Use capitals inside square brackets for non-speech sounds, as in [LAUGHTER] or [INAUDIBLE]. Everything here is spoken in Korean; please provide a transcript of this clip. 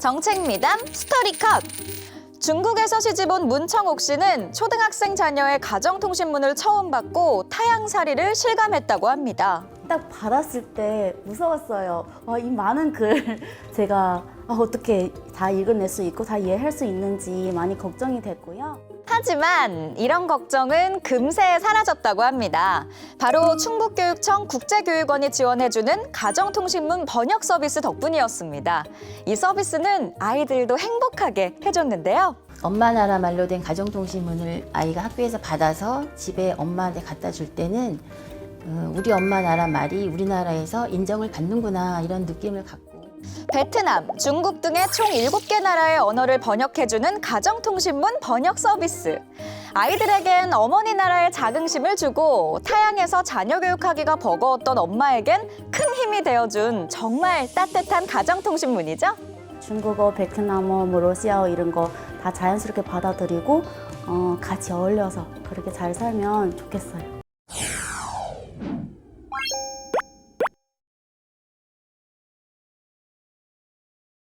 정책 미담 스토리 컷. 중국에서 시집 온 문청옥 씨는 초등학생 자녀의 가정통신문을 처음 받고 타양살이를 실감했다고 합니다. 딱 받았을 때 무서웠어요. 와, 이 많은 글 [LAUGHS] 제가 아, 어떻게 다 읽어낼 수 있고 다 이해할 수 있는지 많이 걱정이 됐고요. 하지만 이런 걱정은 금세 사라졌다고 합니다. 바로 충북교육청 국제교육원이 지원해주는 가정통신문 번역 서비스 덕분이었습니다. 이 서비스는 아이들도 행복하게 해줬는데요. 엄마 나라 말로 된 가정통신문을 아이가 학교에서 받아서 집에 엄마한테 갖다 줄 때는 어, 우리 엄마 나라 말이 우리나라에서 인정을 받는구나 이런 느낌을 갖고 베트남, 중국 등의 총 7개 나라의 언어를 번역해주는 가정통신문 번역 서비스. 아이들에겐 어머니 나라의 자긍심을 주고 타양에서 자녀 교육하기가 버거웠던 엄마에겐 큰 힘이 되어준 정말 따뜻한 가정통신문이죠. 중국어, 베트남어, 뭐 러시아어 이런 거 다 자연스럽게 받아들이고 어, 같이 어울려서 그렇게 잘 살면 좋겠어요.